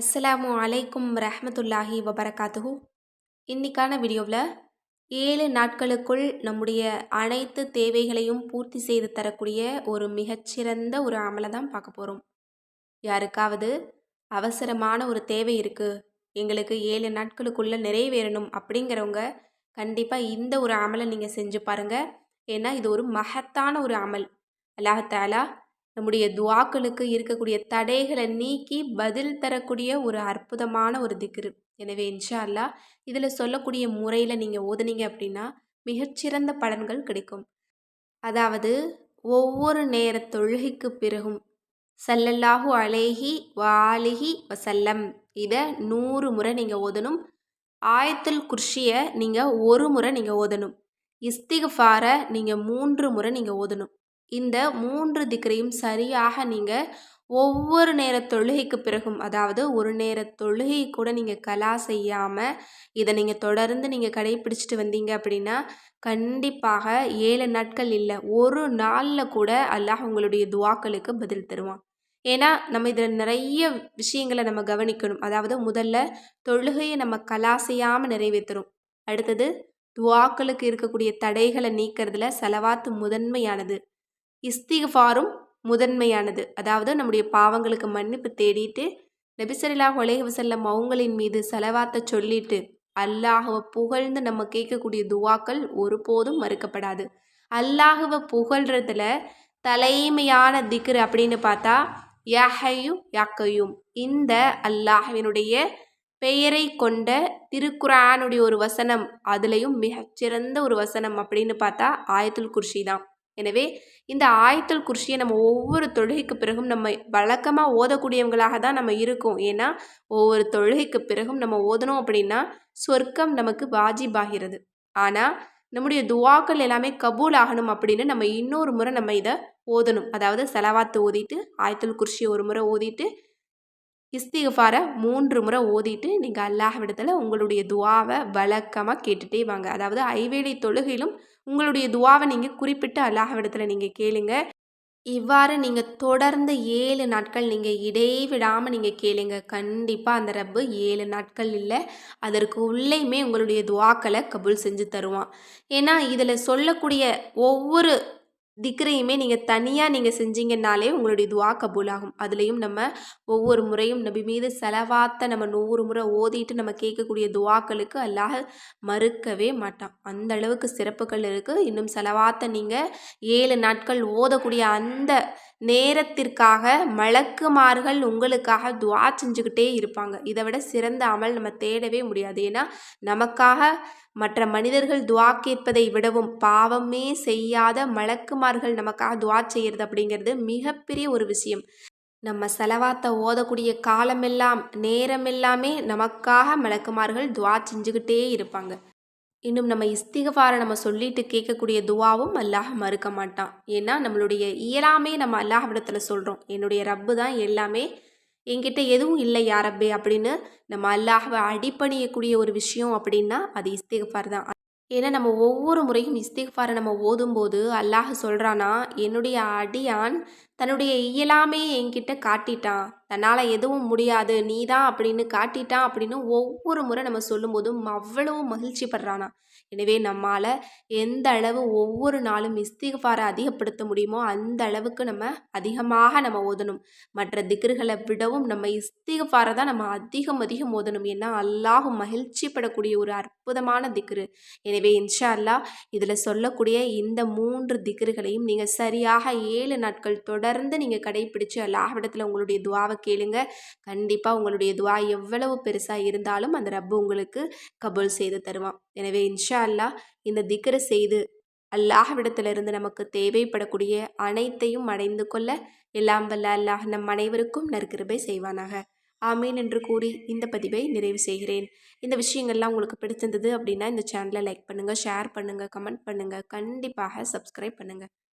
அஸ்ஸலாமு அலைக்கும் ரஹமத்துல்லாஹி வபரகாத்துஹூ. இன்றைக்கான வீடியோவில் ஏழு நாட்களுக்குள் நம்முடைய அனைத்து தேவைகளையும் பூர்த்தி செய்து தரக்கூடிய ஒரு மிகச்சிறந்த ஒரு அமலை தான் பார்க்க போகிறோம் யாருக்காவது அவசரமான ஒரு தேவை இருக்குது எங்களுக்கு ஏழு நாட்களுக்குள்ளே நிறைவேறணும் அப்படிங்கிறவங்க கண்டிப்பாக இந்த ஒரு அமலை நீங்கள் செஞ்சு பாருங்கள் ஏன்னா இது ஒரு மகத்தான ஒரு அமல். அல்லாஹாலா நம்முடைய துவாக்களுக்கு இருக்கக்கூடிய தடைகளை நீக்கி பதில் தரக்கூடிய ஒரு அற்புதமான ஒரு திக்ரு. எனவே இன்ஷா அல்லா இதில் சொல்லக்கூடிய முறையில் நீங்கள் ஓதுனீங்க அப்படின்னா மிகச்சிறந்த பலன்கள் கிடைக்கும். அதாவது ஒவ்வொரு நேர தொழுகைக்கு பிறகும் சல்லல்லாஹு அலேஹி வாலிஹி வசல்லம் இதை நூறு முறை நீங்கள் ஓதணும். ஆயத்துல் குர்ஷியை நீங்கள் ஒரு முறை நீங்கள் ஓதணும். இஸ்திகஃபாரை நீங்கள் மூன்று முறை நீங்கள் ஓதணும். இந்த மூன்று திக்கரையும் சரியாக நீங்கள் ஒவ்வொரு நேர தொழுகைக்கு பிறகும் அதாவது ஒரு நேர தொழுகை கூட நீங்கள் கலா செய்யாமல் இதை நீங்கள் தொடர்ந்து நீங்கள் கடைப்பிடிச்சிட்டு வந்தீங்க அப்படின்னா கண்டிப்பாக ஏழு நாட்கள் இல்லை ஒரு நாளில் கூட அல்லாஹ் உங்களுடைய துவாக்களுக்கு பதில் தருவான். ஏன்னா நம்ம இதில் நிறைய விஷயங்களை நம்ம கவனிக்கணும். அதாவது முதல்ல தொழுகையை நம்ம கலா செய்யாமல் நிறைவேற்றுறோம் அடுத்தது துவாக்களுக்கு இருக்கக்கூடிய தடைகளை நீக்கிறதுல செலவாத்து முதன்மையானது. இஸ்திகாரும் முதன்மையானது. அதாவது நம்முடைய பாவங்களுக்கு மன்னிப்பு தேடிட்டு நபிசரிலா ஒலேஹ் வசல்லம் அவங்களின் மீது செலவாத்த சொல்லிட்டு அல்லாஹுவை புகழ்ந்து நம்ம கேட்கக்கூடிய துவாக்கள் ஒருபோதும் மறுக்கப்படாது. அல்லாஹுவை புகழ்றதுல தலைமையான திக்ரு அப்படின்னு பார்த்தா யஹையும் யாக்கையும் இந்த அல்லாஹவினுடைய பெயரை கொண்ட திருக்குரானுடைய ஒரு வசனம் அதுலேயும் மிகச்சிறந்த ஒரு வசனம் அப்படின்னு பார்த்தா ஆயத்துல் குர்ஷி தான். எனவே இந்த ஆயத்தல் குர்ஷியை நம்ம ஒவ்வொரு தொழுகைக்கு பிறகும் நம்ம வழக்கமாக ஓதக்கூடியவங்களாக தான் நம்ம இருக்கோம். ஏன்னா ஒவ்வொரு தொழுகைக்கு பிறகும் நம்ம ஓதணும் அப்படின்னா சொர்க்கம் நமக்கு வாஜிபாகிறது. ஆனால் நம்முடைய துவாக்கள் எல்லாமே கபூல் ஆகணும் அப்படின்னு நம்ம இன்னொரு முறை நம்ம இதை ஓதணும். அதாவது செலவாத்து ஓதிட்டு ஆயத்தல் குர்ஷியை ஒரு முறை ஓதிட்டு இஸ்திகஃபாரை மூன்று முறை ஓதிட்டு நீங்கள் அல்லாஹ் விடத்தில் உங்களுடைய துவாவை வழக்கமாக கேட்டுகிட்டே வாங்க. அதாவது ஐவேளை தொழுகையிலும் உங்களுடைய துவாவை நீங்கள் குறிப்பிட்டு அல்லாஹ்விடத்தில் நீங்கள் கேளுங்க. இவ்வாறு நீங்கள் தொடர்ந்து ஏழு நாட்கள் நீங்கள் இடைவிடாமல் நீங்கள் கேளுங்க. கண்டிப்பாக அந்த ரப்பு ஏழு நாட்கள் இல்லை. அதற்கு உள்ளேயுமே உங்களுடைய துவாக்களை கபுல் செஞ்சு தருவான். ஏன்னா இதில் சொல்லக்கூடிய ஒவ்வொரு திக்ரையுமே நீங்கள் தனியாக நீங்கள் செஞ்சீங்கன்னாலே உங்களுடைய துவா கபூலாகும். அதுலேயும் நம்ம ஒவ்வொரு முறையும் நபி மீது செலவாத்த நம்ம நூறு முறை ஓதிட்டு நம்ம கேட்கக்கூடிய துவாக்களுக்கு அல்லாஹ் மறுக்கவே மாட்டான். அந்த அளவுக்கு சிறப்புகள் இருக்குது இன்னும் செலவாத்த நீங்கள் ஏழு நாட்கள் ஓதக்கூடிய அந்த நேரத்திற்காக மலக்குமார்கள் உங்களுக்காக துவா செஞ்சுக்கிட்டே இருப்பாங்க. இதை விட சிறந்த அமல் நம்ம தேடவே முடியாது. ஏன்னா நமக்காக மற்ற மனிதர்கள் துவா கேட்பதை விடவும் பாவமே செய்யாத மலக்குமார்கள் நமக்காக துவா செய்கிறது அப்படிங்கிறது மிகப்பெரிய ஒரு விஷயம். நம்ம செலவாத்த ஓதக்கூடிய காலமெல்லாம் நேரமெல்லாமே நமக்காக மலக்குமார்கள் துவா செஞ்சுக்கிட்டே இருப்பாங்க. இன்னும் நம்ம இஸ்திகஃபாரை நம்ம சொல்லிட்டு கேட்கக்கூடிய துவாவும் அல்லாஹ் மறுக்க மாட்டான். ஏன்னா நம்மளுடைய இயலாமே நம்ம அல்லாஹ் விடத்தில் சொல்கிறோம் என்னுடைய ரப்பு தான் எல்லாமே என்கிட்ட எதுவும் இல்லை யாரப்பே அப்படின்னு நம்ம அல்லாஹவை அடிப்பணியக்கூடிய ஒரு விஷயம் அப்படின்னா அது இஸ்திகஃபார் தான். ஏன்னா நம்ம ஒவ்வொரு முறையும் இஸ்திகஃபாரை நம்ம ஓதும்போது அல்லாஹ் சொல்கிறானா என்னுடைய அடியான் தன்னுடைய இயலாமே என்கிட்ட காட்டிட்டான். தன்னால் எதுவும் முடியாது. நீ தான் அப்படின்னு காட்டிட்டான் அப்படின்னு ஒவ்வொரு முறை நம்ம சொல்லும்போதும் அவ்வளவு மகிழ்ச்சி படுறானா. எனவே நம்மால் எந்த அளவு ஒவ்வொரு நாளும் இஸ்திகாரை அதிகப்படுத்த முடியுமோ அந்த அளவுக்கு நம்ம அதிகமாக நம்ம ஓதணும். மற்ற திக்ருகளை விடவும் நம்ம இஸ்திகாரை தான் நம்ம அதிகம் அதிகம் ஓதணும். ஏன்னா அல்லாஹும் மகிழ்ச்சி படக்கூடிய ஒரு அற்புதமான திக்ரு. எனவே இன்ஷா அல்லா இதில் சொல்லக்கூடிய இந்த மூன்று திக்ருகளையும் நீங்கள் சரியாக ஏழு நாட்கள் தொடர்ந்து நீங்கள் கடைபிடிச்சு அல்லாஹ்விடத்தில் உங்களுடைய துவாவை கேளுங்க. கண்டிப்பாக உங்களுடைய துவா எவ்வளவு பெருசாக இருந்தாலும் அந்த ரப்பு உங்களுக்கு கபூல் செய்து தருவான். எனவே இன்ஷா அல்லா இந்த திக்கரை செய்து அல்லாஹ்விடத்திலிருந்து நமக்கு தேவைப்படக்கூடிய அனைத்தையும் அடைந்து கொள்ள எல்லாம் வல்ல அல்லாஹ் நம் அனைவருக்கும் நற்கிருபை செய்வானாக. ஆமீன் என்று கூறி இந்த பதிவை நிறைவு செய்கிறேன். இந்த விஷயங்கள்லாம் உங்களுக்கு பிடிச்சிருந்தது அப்படின்னா இந்த சேனலை லைக் பண்ணுங்கள் ஷேர் பண்ணுங்கள் கமெண்ட் பண்ணுங்கள் கண்டிப்பாக சப்ஸ்கிரைப் பண்ணுங்கள்